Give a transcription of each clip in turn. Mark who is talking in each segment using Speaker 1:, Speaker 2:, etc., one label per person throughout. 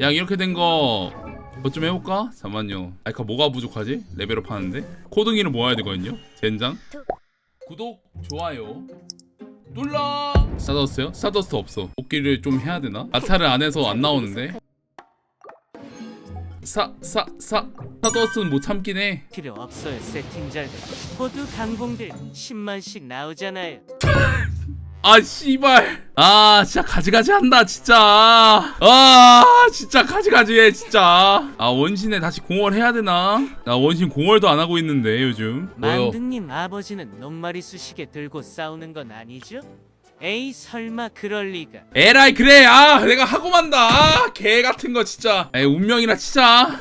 Speaker 1: 야 이렇게 된 거 뭐 좀 해볼까? 잠만요. 아이카 뭐가 부족하지? 레벨업 하는데? 코딩이를 모아야 되거든요? 젠장? 구독 좋아요. 눌러! 스타더스요? 스타더스 없어. 복귀를 좀 해야 되나? 아타를 안 해서 안 나오는데? 사, 사, 사. 스타더스는 못 참긴 해
Speaker 2: 필요 없어요 세팅잘들 호두 강봉들 10만씩 나오잖아요
Speaker 1: 아 씨발. 아 진짜 가지가지 한다 진짜. 아 진짜 가지가지 해 진짜. 아 원신에 다시 공월 해야 되나? 나 원신 공월도 안 하고 있는데 요즘. 뭐요?
Speaker 2: 만등님 아버지는 녹마리 수시게 들고 싸우는 건 아니죠? 에이 설마 그럴 리가.
Speaker 1: 에라이 그래. 아 내가 하고 만다. 아, 개 같은 거 진짜. 에이 운명이라 치자.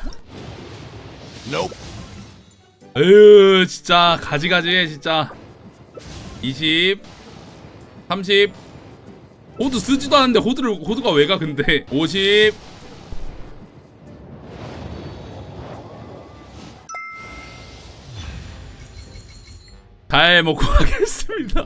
Speaker 1: 에휴 진짜 가지가지 해 진짜. 20 30 호드 쓰지도 않는데 호드를 호드가 왜 가 근데? 50 잘 먹고 가겠습니다.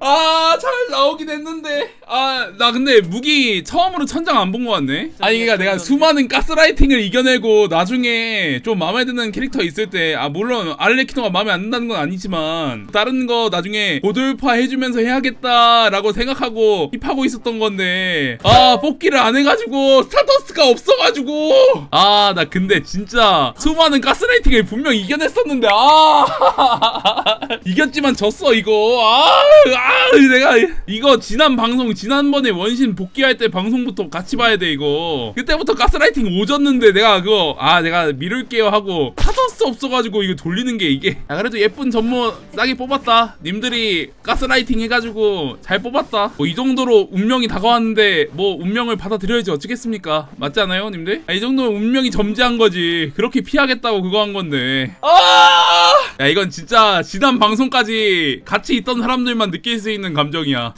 Speaker 1: 아, 잘 나오긴 했는데. 아, 나 근데 무기 처음으로 천장 안 본 것 같네. 아니, 그러니까 내가 수많은 가스라이팅을 이겨내고 나중에 좀 마음에 드는 캐릭터 있을 때, 아, 물론 알레키노가 마음에 안 든다는 건 아니지만, 다른 거 나중에 고돌파 해주면서 해야겠다라고 생각하고 힙하고 있었던 건데, 아, 뽑기를 안 해가지고, 스타더스가 없어가지고, 아, 나 근데 진짜 수많은 가스라이팅을 분명 이겨냈었는데, 아, 이겼지만 졌어, 이거. 아, 아, 내가 이거 지난 방송, 지난번에 원신 복귀할 때 방송부터 같이 봐야 돼, 이거. 그때부터 가스라이팅 오졌는데 내가 그거, 아, 내가 미룰게요 하고, 타더스 없어가지고 이거 돌리는 게 이게. 아, 그래도 예쁜 전모 싸게 뽑았다. 님들이 가스라이팅 해가지고 잘 뽑았다. 뭐 이 정도로 운명이 다가왔는데, 뭐 운명을 받아들여야지 어쩌겠습니까? 맞지 않아요, 님들? 아, 이 정도면 운명이 점지한 거지. 그렇게 피하겠다고 그거 한 건데. 아! 야, 이건 진짜 지난 방송까지 같이 있던 사람들만 느낄 수 있는 감정이야.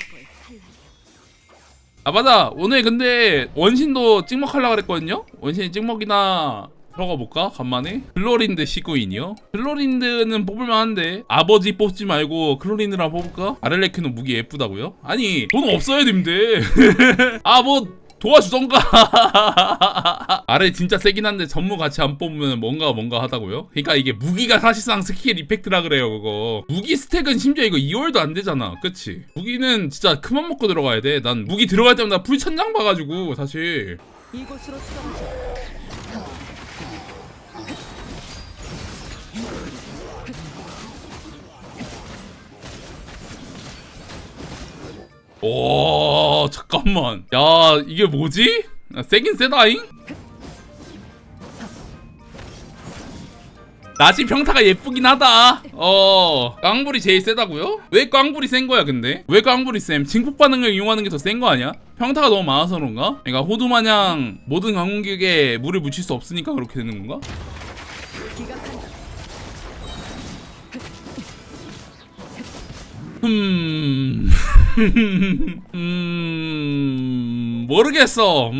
Speaker 1: 아 맞아. 오늘 근데 원신도 찍먹하려고 그랬거든요? 원신이 찍먹이나 들어가 볼까? 간만에? 클로린드 시구인이요? 클로린드는 뽑을만한데 아버지 뽑지 말고 클로린드랑 뽑을까? 아렐레키노 무기 예쁘다고요? 아니 돈 없어요 님들. 아뭐 도와주던가. 아래 진짜 세긴 한데 전무 같이 안 뽑으면 뭔가 뭔가 하다고요? 그러니까 이게 무기가 사실상 스킬 이펙트라 그래요 그거. 무기 스택은 심지어 이거 2월도 안 되잖아. 그치? 무기는 진짜 그만 먹고 들어가야 돼난 무기 들어갈 때마다 풀천장 봐가지고 사실.
Speaker 3: 이곳으로 떨어져
Speaker 1: 오 잠깐만 야 이게 뭐지? 야, 세긴 세다잉? 나지 평타가 예쁘긴 하다 어 깡불이 제일 세다고요? 왜 깡불이 센 거야 근데? 왜 깡불이 쌤? 증폭 반응을 이용하는 게 더 센 거 아니야? 평타가 너무 많아서 그런가? 그러니까 호두 마냥 모든 강공격에 물을 묻힐 수 없으니까 그렇게 되는 건가? 음... 음... 모르겠어. 음...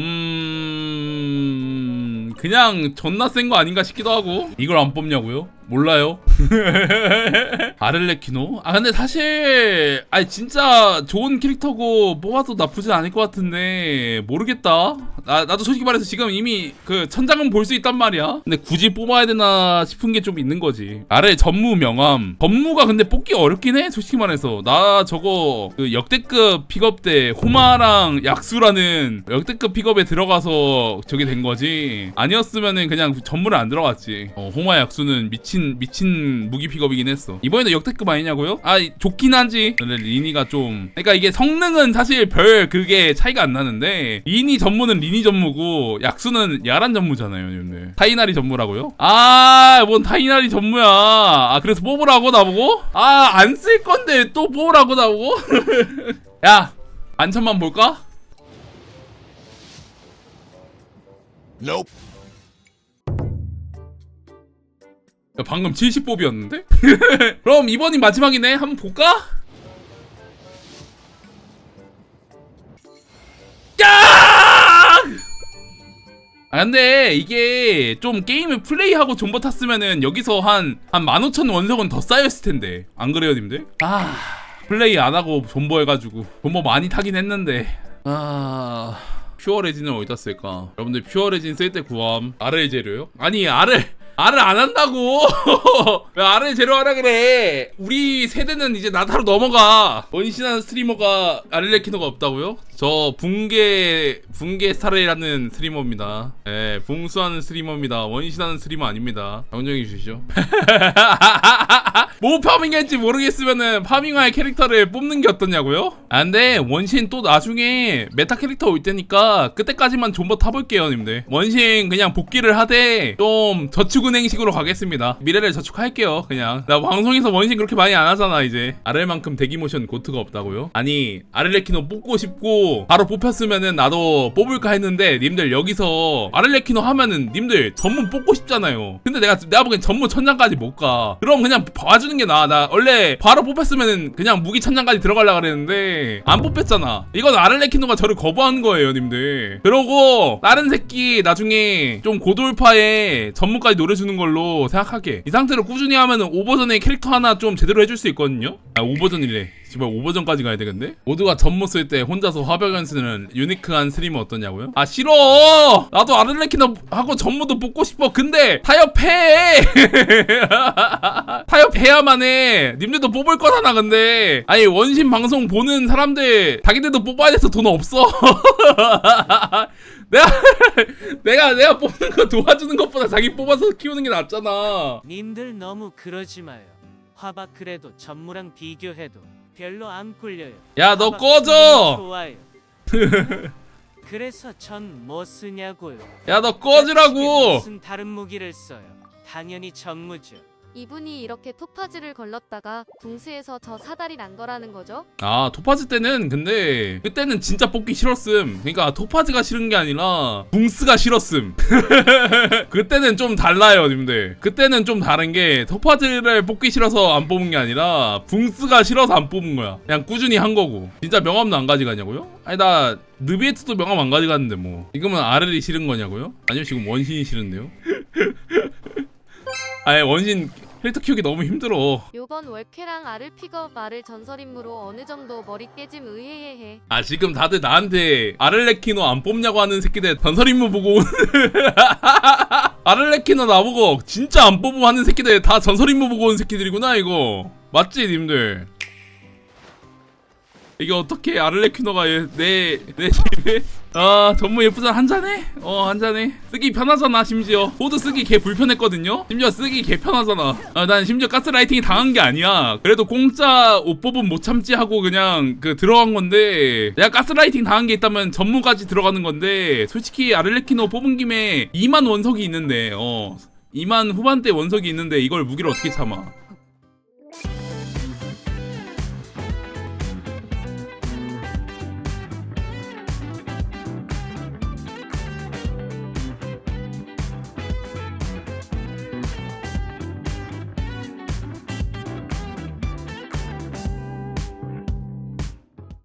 Speaker 1: 그냥 존나 센 거 아닌가 싶기도 하고 이걸 안 뽑냐고요? 몰라요. 아를레키노? 아 근데 사실 아니 진짜 좋은 캐릭터고 뽑아도 나쁘진 않을 것 같은데 모르겠다. 나 나도 솔직히 말해서 지금 이미 그 천장은 볼 수 있단 말이야. 근데 굳이 뽑아야 되나 싶은 게 좀 있는 거지. 아래 전무 명함. 전무가 근데 뽑기 어렵긴 해. 솔직히 말해서 나 저거 그 역대급 픽업 때 호마랑 약수라는 역대급 픽업에 들어가서 저게 된 거지. 아니었으면은 그냥 전무를 안 들어갔지. 어, 호마 약수는 미친 미친 무기 픽업이긴 했어. 이번에도 역대급 아니냐고요? 아 좋긴 하지. 근데 리니가 좀 그러니까 이게 성능은 사실 별 그게 차이가 안 나는데 리니 전무는 리니 전무고 약수는 야란 전무잖아요, 여러분들. 타이나리 전무라고요? 아, 뭔 타이나리 전무야. 아, 그래서 뽑으라고 나보고? 아, 안 쓸 건데 또 뽑으라고 나보고? 야, 만천만 볼까?
Speaker 4: Nope.
Speaker 1: 방금 70뽑이었는데? 그럼 이번이 마지막이네. 한번 볼까? 야! 아 근데 이게 좀 게임을 플레이하고 존버 탔으면은 여기서 한 한 15,000 원석은 더 쌓였을 텐데 안 그래요 님들? 아 플레이 안 하고 존버 해가지고 존버 많이 타긴 했는데 아 퓨어 레진을 어디다 쓸까? 여러분들 퓨어 레진 쓸 때 구함 재료요? 아니 알을 알을 안 한다고. 왜 알을 재료 하라 그래? 우리 세대는 이제 나다로 넘어가. 원신하는 스트리머가 아르레키노가 없다고요? 저 붕괴 붕괴 스타레이라는 스트리머입니다. 예 붕수하는 스트리머입니다. 원신하는 스트리머 아닙니다. 정정해 주시죠. 뭐 파밍할지 모르겠으면은 파밍할 캐릭터를 뽑는 게 어떠냐고요? 아 근데 원신 또 나중에 메타 캐릭터 올 때니까 그때까지만 존버 타볼게요 님들. 원신 그냥 복귀를 하되 좀 저축은행식으로 가겠습니다. 미래를 저축할게요 그냥. 나 방송에서 원신 그렇게 많이 안 하잖아 이제. 아를만큼 대기 모션 고트가 없다고요? 아니 아를레키노 뽑고 싶고 바로 뽑혔으면은 나도 뽑을까 했는데 님들 여기서 아를레키노 하면은 님들 전문 뽑고 싶잖아요. 근데 내가 내가 보기엔 전문 천장까지 못 가. 그럼 그냥 봐주는 게 나아. 나 원래 바로 뽑혔으면은 그냥 무기 천장까지 들어가려 그랬는데 안 뽑혔잖아. 이건 아를레키노가 저를 거부한 거예요 님들. 그러고 다른 새끼 나중에 좀 고돌파에 전문까지 노려주는 걸로 생각하게. 이 상태로 꾸준히 하면은 오버전의 캐릭터 하나 좀 제대로 해줄 수 있거든요? 아 오버전이래 지금 오버전까지 가야 되겠네? 모두가 전모 쓸때 혼자서 화벽 연습는 유니크한 스트리머 어떠냐고요? 아 싫어! 나도 아를레키노 하고 전모도 뽑고 싶어. 근데 타협해! 타협해야만 해. 님들도 뽑을 거잖아 근데. 아니 원신 방송 보는 사람들 자기들도 뽑아야 돼서 돈 없어. 내가 내가 내가 뽑는 거 도와주는 것보다 자기 뽑아서 키우는 게 낫잖아.
Speaker 2: 님들 너무 그러지 마요. 화박 그래도 전무랑 비교해도 별로 안 꿀려요.
Speaker 1: 야 너 꺼져
Speaker 2: 좋아요. 그래서 전 뭐 쓰냐고요.
Speaker 1: 야 너 꺼지라고
Speaker 2: 무슨 다른 무기를 써요. 당연히 전무죠.
Speaker 5: 이분이 이렇게 토파즈를 걸렀다가 붕스에서 저 사달이 난 거라는 거죠?
Speaker 1: 아 토파즈 때는 근데 그때는 진짜 뽑기 싫었음 그러니까 토파즈가 싫은 게 아니라 붕스가 싫었음 그때는 좀 달라요 님들 그때는 좀 다른 게 토파즈를 뽑기 싫어서 안 뽑은 게 아니라 붕스가 싫어서 안 뽑은 거야 그냥 꾸준히 한 거고 진짜 명함도 안 가져가냐고요? 아니 나 느비에트도 명함 안 가져갔는데 뭐 지금은 아르리 싫은 거냐고요? 아니요 지금 원신이 싫은데요? 아니 원신 캐릭터 키우기 너무 힘들어.
Speaker 5: 요번 월쾌랑 알을 픽업 알을 전설 임무로 어느 정도 머리 깨짐 의해해해.
Speaker 1: 아 지금 다들 나한테 아를레키노 안 뽑냐고 하는 새끼들 전설 임무 보고 아를레키노 나보고 진짜 안 뽑고 하는 새끼들 다 전설 임무 보고 온 새끼들이구나 이거. 맞지 님들 이게 어떻게 아를레키노가 내내 집에? 아 전무 예쁘잖아 한 잔해? 어 한 잔해. 쓰기 편하잖아 심지어. 코드 쓰기 개 불편했거든요? 심지어 쓰기 개 편하잖아. 아, 난 심지어 가스라이팅이 당한 게 아니야. 그래도 공짜 옷 뽑은 못 참지 하고 그냥 그 들어간 건데 내가 가스라이팅 당한 게 있다면 전무까지 들어가는 건데 솔직히 아를레키노 뽑은 김에 2만 원석이 있는데 어. 2만 후반대 원석이 있는데 이걸 무기를 어떻게 참아